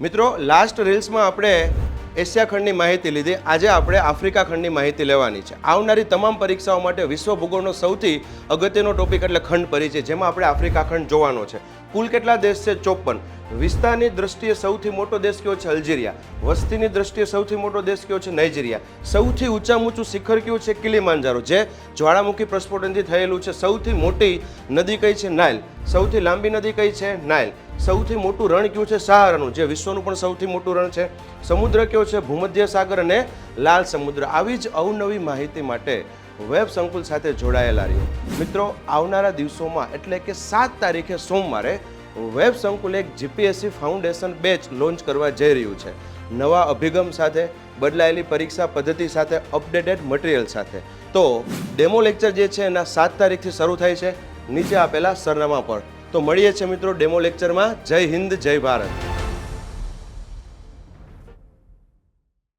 મિત્રો લાસ્ટ રીલ્સમાં આપણે એશિયા ખંડની માહિતી લીધી. આજે આપણે આફ્રિકા ખંડની માહિતી લેવાની છે. આવનારી તમામ પરીક્ષાઓ માટે વિશ્વ ભૂગોળનો સૌથી અગત્યનો ટોપિક એટલે ખંડ પરિચય, જેમાં આપણે આફ્રિકા ખંડ જોવાનો છે. કુલ કેટલા દેશ છે? ચોપન. વિસ્તારની દ્રષ્ટિએ સૌથી મોટો દેશ કયો છે અલ્જેરિયા? વસ્તીની દ્રષ્ટિએ સૌથી મોટો દેશ કયો છે નાઇજીરિયા? સૌથી ઊંચામાં ઊંચું શિખર કયું છે કિલીમાંજારો જે જ્વાળામુખી પ્રસ્ફોટનથી થયેલું છે, સૌથી મોટી નદી કઈ છે? નાઇલ. સૌથી લાંબી નદી કઈ છે? નાઇલ. સૌથી મોટું રણ કયું છે? સહારાનું. જે વિશ્વનું પણ સૌથી મોટું રણ છે. સમુદ્ર કયો છે? ભૂમધ્ય સાગર અને લાલ સમુદ્ર. આવી જ અવનવી માહિતી માટે વેબ સંકુલ સાથે જોડાયેલા રહ્યો મિત્રો, આવનારા દિવસોમાં એટલે કે સાત તારીખે સોમવારે વેબ સંકુલ એક જીપીએસસી ફાઉન્ડેશન બેચ લોન્ચ કરવા જઈ રહ્યું છે. નવા અભિગમ સાથે, બદલાયેલી પરીક્ષા પદ્ધતિ સાથે અપડેટેડ મટીરિયલ સાથે. તો ડેમો લેક્ચર જે છે એના સાત તારીખથી શરૂ થાય છે. નીચે આપેલા સરનામા પર. તો મળીએ છીએ મિત્રો ડેમો લેક્ચરમાં જય હિન્દ, જય ભારત.